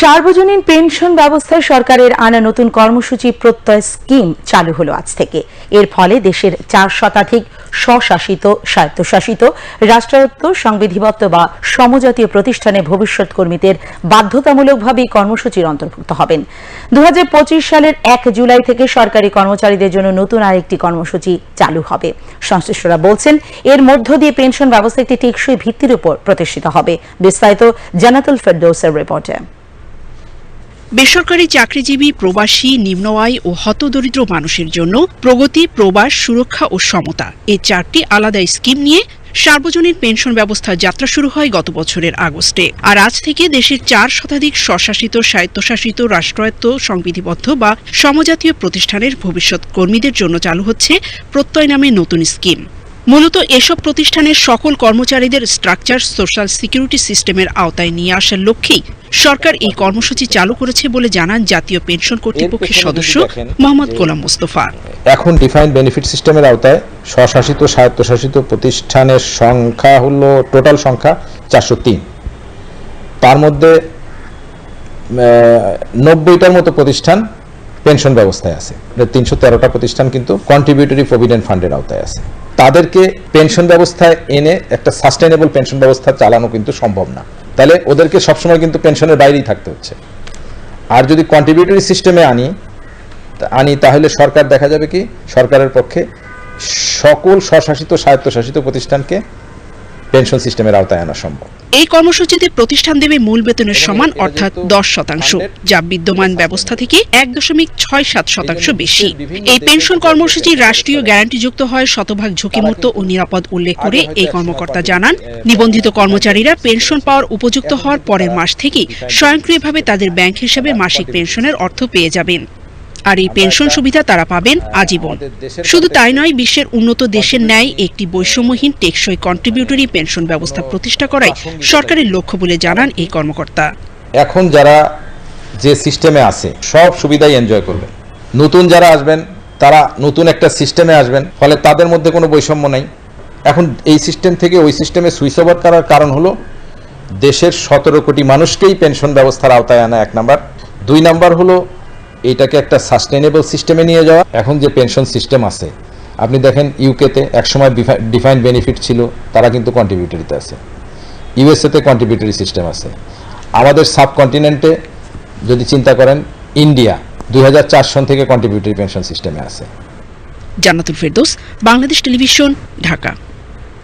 সার্বজনীন পেনশন ব্যবস্থায় সরকারের আনা নতুন কর্মসূচি প্রত্যয় স্কিম চালু হলো আজ থেকে। এর ফলে দেশের চার শতাধিক স্বশাসিত, স্বায়ত্তশাসিত, রাষ্ট্রায়ত্ত, সংবিধিবদ্ধ বা সমজাতীয় প্রতিষ্ঠানে ভবিষ্যৎ কর্মীদের বাধ্যতামূলকভাবে কর্মসূচির অন্তর্ভুক্ত হবেন। দু হাজার পঁচিশ সালের এক জুলাই থেকে সরকারি কর্মচারীদের জন্য নতুন আরেকটি কর্মসূচি চালু হবে। সংশ্লিষ্টরা বলছেন, এর মধ্য দিয়ে পেনশন ব্যবস্থা একটি টেকসই ভিত্তির উপর প্রতিষ্ঠিত হবে। বিস্তারিত জানাতুল ফেরদৌসের রিপোর্টে। বেসরকারি চাকরিজীবী প্রবাসী নিম্ন আয় ও হতদরিদ্র মানুষের জন্য প্রগতি, প্রবাস, সুরক্ষা ও সমতা এই চারটি আলাদা স্কিম নিয়ে সার্বজনীন পেনশন ব্যবস্থা যাত্রা শুরু হয় গত বছরের আগস্টে। আর আজ থেকে দেশের চার শতাধিক স্বশাসিত, স্বায়ত্তশাসিত, রাষ্ট্রায়ত্ত, সংবিধিবদ্ধ বা সমজাতীয় প্রতিষ্ঠানের ভবিষ্যৎ কর্মীদের জন্য চালু হচ্ছে প্রত্যয় নামে নতুন স্কিম। মূলত এসব প্রতিষ্ঠানের সকল কর্মচারীদের স্ট্রাকচার সোশ্যাল সিকিউরিটি সিস্টেমের আওতায় নিয়ে আসার লক্ষ্যেই সরকার এই কর্মসূচি চালু করেছে বলে জানান জাতীয় পেনশন কর্তৃপক্ষের সদস্য মোহাম্মদ গোলাম মোস্তফা। এখন ডিফাইন্ড বেনিফিট সিস্টেমের আওতায় স্বশাসিত স্বায়ত্তশাসিত প্রতিষ্ঠানের সংখ্যা হলো টোটাল সংখ্যা চারশো তিন। তার মধ্যে নব্বইটার মতো প্রতিষ্ঠান পেনশন ব্যবস্থায় আছে। তিনশো তেরোটা প্রতিষ্ঠান কিন্তু কন্ট্রিবিউটরি প্রভিডেন্ট ফান্ডের আওতায় আছে। তাদেরকে পেনশন ব্যবস্থায় এনে একটা সাস্টেনেবল পেনশন ব্যবস্থা চালানো কিন্তু সম্ভব না। তাহলে ওদেরকে সবসময় কিন্তু পেনশনের বাইরেই থাকতে হচ্ছে। আর যদি কন্ট্রিবিউটরি সিস্টেমে আনি আনি, তাহলে সরকার দেখা যাবে কি? সরকারের পক্ষে সকল স্বশাসিত, স্বায়ত্তশাসিত প্রতিষ্ঠানকে পেনশন সিস্টেমের আওতায় আনা সম্ভব। এই কর্মসূচিতে প্রতিষ্ঠান দেবে মূল বেতনের সমান অর্থাৎ দশ শতাংশ যা বিদ্যমান ব্যবস্থা থেকে এক দশমিক ছয় সাত শতাংশ বেশি। এই পেনশন কর্মসূচি রাষ্ট্রীয়। গ্যারান্টিযুক্ত হয় শতভাগ ঝুঁকিমুক্ত ও নিরাপদ উল্লেখ করে এই কর্মকর্তা জানান নিবন্ধিত কর্মচারীরা পেনশন পাওয়ার উপযুক্ত হওয়ার পরের মাস থেকেই স্বয়ংক্রিয়ভাবে তাদের ব্যাংক হিসেবে মাসিক পেনশনের অর্থ পেয়ে যাবেন। আর এই পেনশন সুবিধা তারা পাবেন আজীবন। শুধু তাই নয় বিশ্বের উন্নত দেশের ন্যায় একটি বৈষম্যহীন টেকসই কন্ট্রিবিউটরি পেনশন ব্যবস্থা প্রতিষ্ঠা করাই সরকারের লক্ষ্য বলে জানান এই কর্মকর্তা। এখন যারা যে সিস্টেমে আছে সব সুবিধাই এনজয় করবেন। নতুন যারা আসবেন তারা নতুন একটা সিস্টেমে আসবেন ফলে তাদের মধ্যে কোনো বৈষম্য নেই। এখন এই সিস্টেম থেকে ওই সিস্টেমে সুইচ ওভার করার কারণ হলো দেশের সতেরো কোটি মানুষকেই পেনশন ব্যবস্থার আওতায় আনা এক নাম্বার। দুই নাম্বার হলো এটাকে একটা সাস্টেনেবল সিস্টেমে নিয়ে যাওয়া। এখন যে পেনশন সিস্টেম আছে, আপনি দেখেন ইউকেতে একসময় ডিফাইন্ড বেনিফিট ছিল, তারা কিন্তু কন্ট্রিবিউটরিতে আছে। ইউএসএতে কন্ট্রিবিউটরি সিস্টেম আছে। আমাদের সাবকন্টিনেন্টে যদি চিন্তা করেন ইন্ডিয়া দুই হাজার চার সন থেকে কন্ট্রিবিউটরি পেনশন সিস্টেমে আছে। জান্নাতুল ফেরদৌস, বাংলাদেশ টেলিভিশন, ঢাকা।